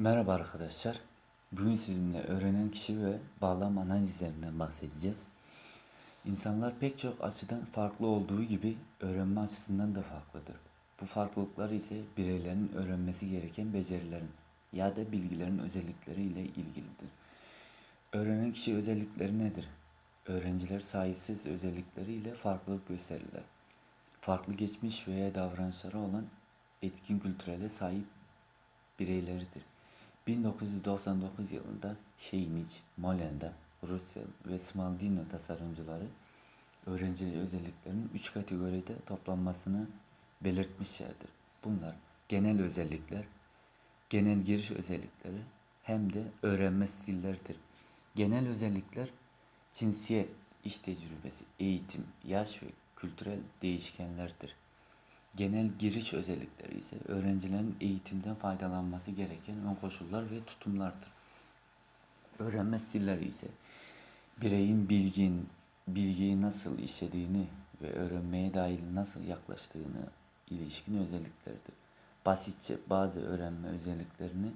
Merhaba arkadaşlar. Bugün sizinle öğrenen kişi ve bağlam analizlerinden bahsedeceğiz. İnsanlar pek çok açıdan farklı olduğu gibi öğrenme açısından da farklıdır. Bu farklılıklar ise bireylerin öğrenmesi gereken becerilerin ya da bilgilerin özellikleri ile ilgilidir. Öğrenen kişi özellikleri nedir? Öğrenciler sahipsiz özellikleriyle farklılık gösterirler. Farklı geçmiş veya davranışları olan etkin kültürele sahip bireyleridir. 1999 yılında Şeynic, Molenda, Russell ve Smaldino tasarımcıları öğrencili özelliklerin üç kategoride toplanmasını belirtmişlerdir. Bunlar genel özellikler, genel giriş özellikleri hem de öğrenme stilleridir. Genel özellikler cinsiyet, iş tecrübesi, eğitim, yaş ve kültürel değişkenlerdir. Genel giriş özellikleri ise öğrencilerin eğitimden faydalanması gereken ön koşullar ve tutumlardır. Öğrenme stilleri ise bireyin bilgin, bilgiyi nasıl işlediğini ve öğrenmeye dair nasıl yaklaştığını ilişkin özelliklerdir. Basitçe bazı öğrenme özelliklerini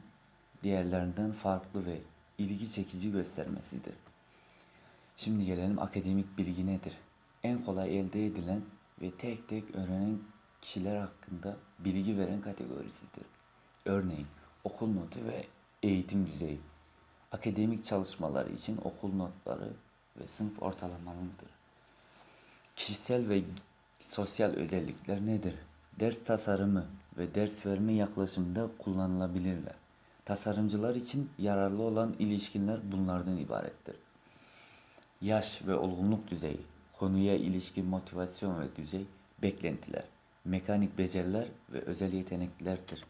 diğerlerinden farklı ve ilgi çekici göstermesidir. Şimdi gelelim akademik bilgi nedir? En kolay elde edilen ve tek tek öğrenen kişiler hakkında bilgi veren kategorisidir. Örneğin okul notu ve eğitim düzeyi. Akademik çalışmaları için okul notları ve sınıf ortalamalıdır. Kişisel ve sosyal özellikler nedir? Ders tasarımı ve ders verme yaklaşımında kullanılabilirler. Tasarımcılar için yararlı olan ilişkiler bunlardan ibarettir. Yaş ve olgunluk düzeyi, konuya ilişkin motivasyon ve düzey, beklentiler, mekanik beceriler ve özel yeteneklerdir.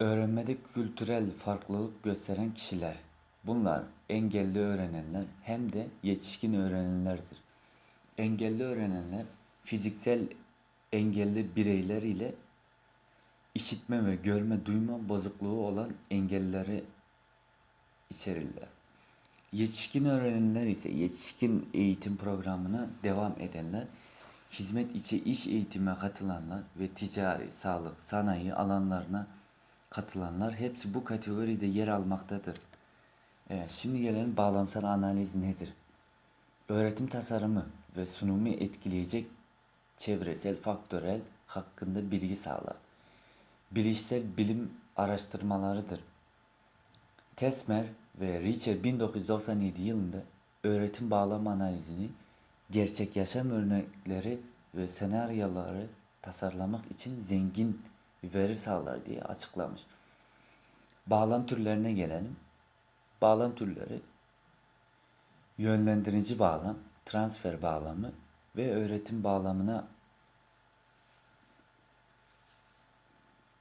Öğrenmede kültürel farklılık gösteren kişiler. Bunlar engelli öğrenenler hem de yetişkin öğrenenlerdir. Engelli öğrenenler fiziksel engelli bireyler ile işitme ve görme duyma bozukluğu olan engellileri içerirler. Yetişkin öğrenenler ise yetişkin eğitim programına devam edenler, hizmet içi iş eğitime katılanlar ve ticari, sağlık, sanayi alanlarına katılanlar hepsi bu kategoride yer almaktadır. Evet, şimdi gelelim bağlamsal analiz nedir? Öğretim tasarımı ve sunumu etkileyecek çevresel faktörel hakkında bilgi sağlar. Bilişsel bilim araştırmalarıdır. Tesmer ve Richer 1997 yılında öğretim bağlam analizini gerçek yaşam örnekleri ve senaryoları tasarlamak için zengin veri sağlar diye açıklamış. Bağlam türlerine gelelim. Bağlam türleri yönlendirici bağlam, transfer bağlamı ve öğretim bağlamına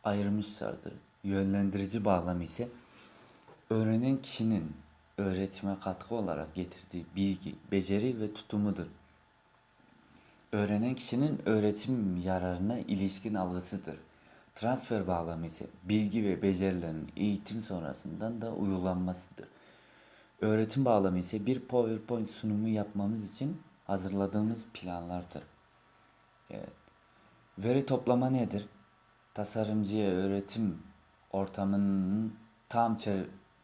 ayırmışlardır. Yönlendirici bağlam ise öğrenen kişinin öğretime katkı olarak getirdiği bilgi, beceri ve tutumudur. Öğrenen kişinin öğretim yararına ilişkin algısıdır. Transfer bağlamı ise bilgi ve becerilerin eğitim sonrasından da uygulanmasıdır. Öğretim bağlamı ise bir PowerPoint sunumu yapmamız için hazırladığımız planlardır. Evet. Veri toplama nedir? Tasarımcıya öğretim ortamının tam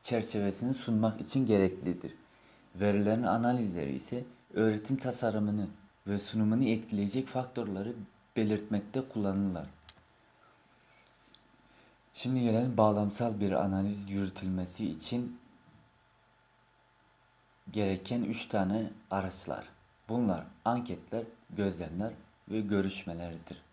çerçevesini sunmak için gereklidir. Verilerin analizleri ise öğretim tasarımını ve sunumunu etkileyecek faktörleri belirtmekte kullanılır. Şimdi gelelim bağlamsal bir analiz yürütülmesi için gereken 3 tane araçlar. Bunlar anketler, gözlemler ve görüşmeleridir.